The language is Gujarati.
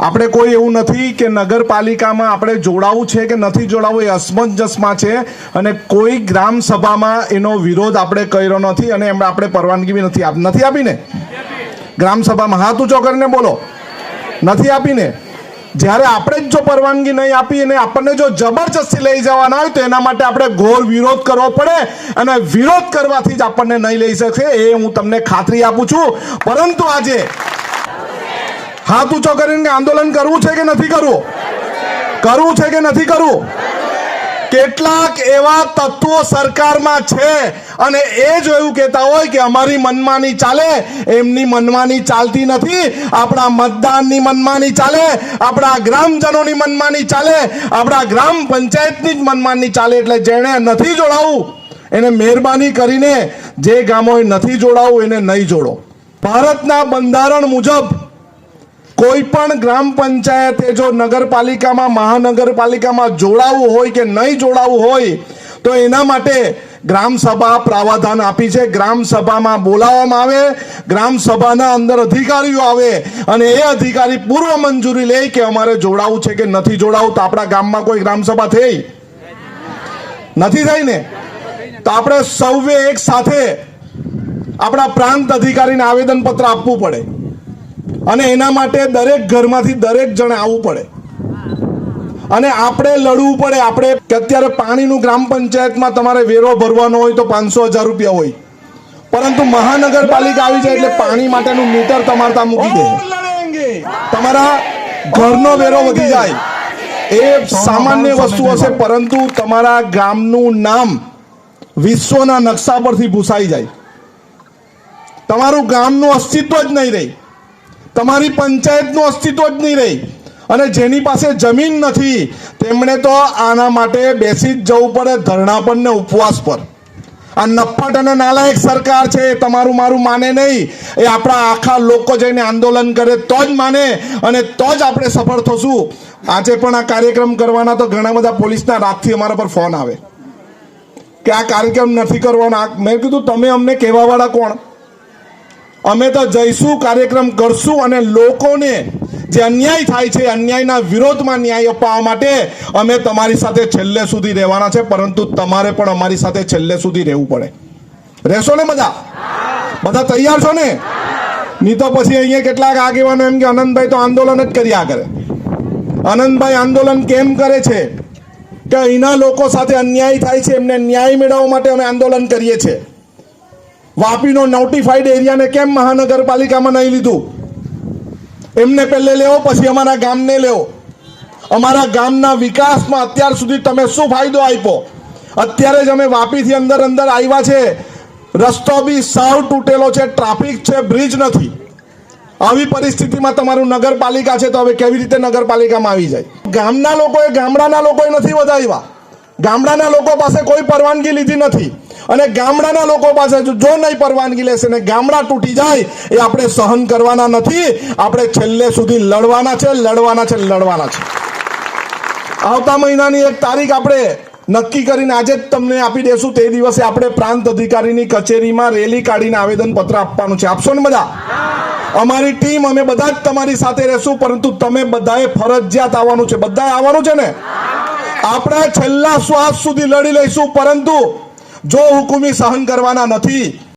આપણે કોઈ એવું નથી કે નગરપાલિકામાં આપણે જોડાવું છે કે નથી જોડાવું એ અસમંજસમાં છે અને કોઈ ગ્રામ સભામાં એનો વિરોધ આપણે કર્યો નથી અને એમણે આપણે પરવાનગી બી નથી આપ, નથી આપીને? ગ્રામ સભામાં હાથ ઊંચો કરીને બોલો. નથી આપીને? જ્યારે આપણે જ જો પરવાનગી નહીં આપી અને આપણને જો જબરજસ્તી લઈ જવાના હોય તો એના માટે આપણે ઘોર વિરોધ કરવો પડે અને વિરોધ કરવાથી જ આપણને નહીં લઈ શકશે એ હું તમને ખાતરી આપું છું. પરંતુ આજે હાથ ઊંચો કરીને આંદોલન કરવું છે કે નથી કરવું? કરવું છે કે નથી કરવું? કેટલાક એવા તત્વો સરકારમાં છે અને એ જ એવું કહેતા હોય કે અમારી મનમાની ચાલે, એમની મનમાની ચાલતી નથી, આપણા મતદાનની મનમાની ચાલે, આપણા ગ્રામજનોની મનમાની ચાલે, આપણા ગ્રામ પંચાયતની જ મનમાની ચાલે, એટલે જેણે નથી જોડાવું, એને મહેરબાની કરીને જે ગામોએ નથી જોડાવું, એને નહીં જોડો. ભારતના બંધારણ મુજબ કોઈ પણ ગ્રામ પંચાયતે જો નગરપાલિકામાં, મહાનગરપાલિકામાં જોડાવું હોય કે નહીં જોડાવું હોય, તો એના માટે ગ્રામ સભા પ્રાવધાન આપી છે. ગ્રામ સભામાં બોલાવવામાં આવે, ગ્રામ સભાના અંદર અધિકારીઓ આવે અને એ અધિકારી પૂર્વ મંજૂરી લે કે અમારે જોડાવું છે કે નથી જોડાવું. તો આપણા ગામમાં કોઈ ગ્રામ સભા થઈ? નથી થઈ ને? તો આપણે સૌએ એક સાથે આપણા પ્રાંત અધિકારીને આવેદનપત્ર આપવું પડે. અને એના માટે દરેક ઘરમાંથી દરેક જણે આવવું પડે. અને આપણે લડવું પડે. આપણે કે અત્યારે પાણીનું ગ્રામ પંચાયતમાં તમારે વેરો ભરવાનો હોય તો પાંચસો હજાર રૂપિયા હોય. પરંતુ મહાનગરપાલિકા આવી જાય એટલે પાણી માટેનું મીટર તમારે ત્યાં મૂકી દે. તમારા ઘરનો વેરો વધી જાય. એ સામાન્ય વસ્તુ હશે પરંતુ તમારા ગામનું નામ વિશ્વના નકશા પરથી ભૂસાઈ જાય. તમારું ગામનું અસ્તિત્વ જ નહીં રહે. તમારી પંચાયતનું અસ્તિત્વ જ નહીં રહી. અને જેની પાસે જમીન નથી, તેમણે તો આના માટે બેસી જ જવું પડે ધરણા પર ને ઉપવાસ પર. આ નફટ અને નાલાયક સરકાર છે, એ તમારું મારું માને નહીં. એ આપણા આખા લોકો જઈને આંદોલન કરે તો જ માને અને તો જ આપણે સફળ થશું. આજે પણ આ કાર્યક્રમ કરવાના તો ઘણા બધા પોલીસના રાતથી અમારા પર ફોન આવે. કે આ કાર્યક્રમ નથી કરવાનો. મેં કીધું, તમે અમને કહેવાવાળા કોણ? અમે તો જઈશું, કાર્યક્રમ કરશું અને લોકોને જે અન્યાય થાય છે અન્યાયના વિરોધમાં ન્યાય અપાવવા માટે અમે તમારી સાથે છેલ્લે સુધી રહેવાના છે, પરંતુ તમારે પણ અમારી સાથે છેલ્લે સુધી રહેવું પડે. રહેશો ને બધા? બધા તૈયાર છો ને? નહીં તો પછી અહીંયા કેટલાક આગેવાનો એમ કે આનંદભાઈ તો આંદોલન જ કર્યા કરે. આનંદભાઈ આંદોલન કેમ કરે છે? કે અહીંના લોકો સાથે અન્યાય થાય છે, એમને ન્યાય મેળવવા માટે અમે આંદોલન કરીએ છીએ. વાપીનો નોટિફાઈડ એરિયાને કેમ મહાનગરપાલિકામાં નહીં લીધું? એમને પહેલે લેવો, પછી અમારા ગામને લેવો. અમારા ગામના વિકાસમાં અત્યાર સુધી તમે શું ફાયદો આપ્યો? અત્યારે જ અમે વાપીથી અંદર અંદર આવ્યા છે. રસ્તો બી સાવ તૂટેલો છે, ટ્રાફિક છે, બ્રિજ નથી. આવી પરિસ્થિતિમાં તમારું નગરપાલિકા છે તો હવે કેવી રીતે નગરપાલિકામાં આવી જાય? ગામના લોકોએ ગામડાના લોકોએ નથી વધાવ્યા ગામડાના લોકો પાસે કોઈ પરવાનગી લીધી નથી. અને ગામડાના લોકો પાસે જો નહીં પરવાનગી લેશે ને ગામડા તૂટી જાય, એ આપણે સહન કરવાના નથી. આપણે છેલ્લે સુધી લડવાના છે લડવાના છે લડવાના છે. આવતા મહિનાની એક તારીખ આપણે નક્કી કરીને આજે જ તમને આપી દેશું. તે દિવસે આપણે પ્રાંત અધિકારીની કચેરીમાં રેલી કાઢીને આવેદન પત્ર આપવાનું છે. આપશો ને બધા? અમારી ટીમ, અમે બધા જ તમારી સાથે રહેશું, પરંતુ તમે બધાએ ફરજિયાત આવવાનું છે. બધાએ આવવાનું છે ને? આપણે છેલ્લા શ્વાસ સુધી લડી લઈશું, પરંતુ જો હુકુમી સહન કરવાના નથી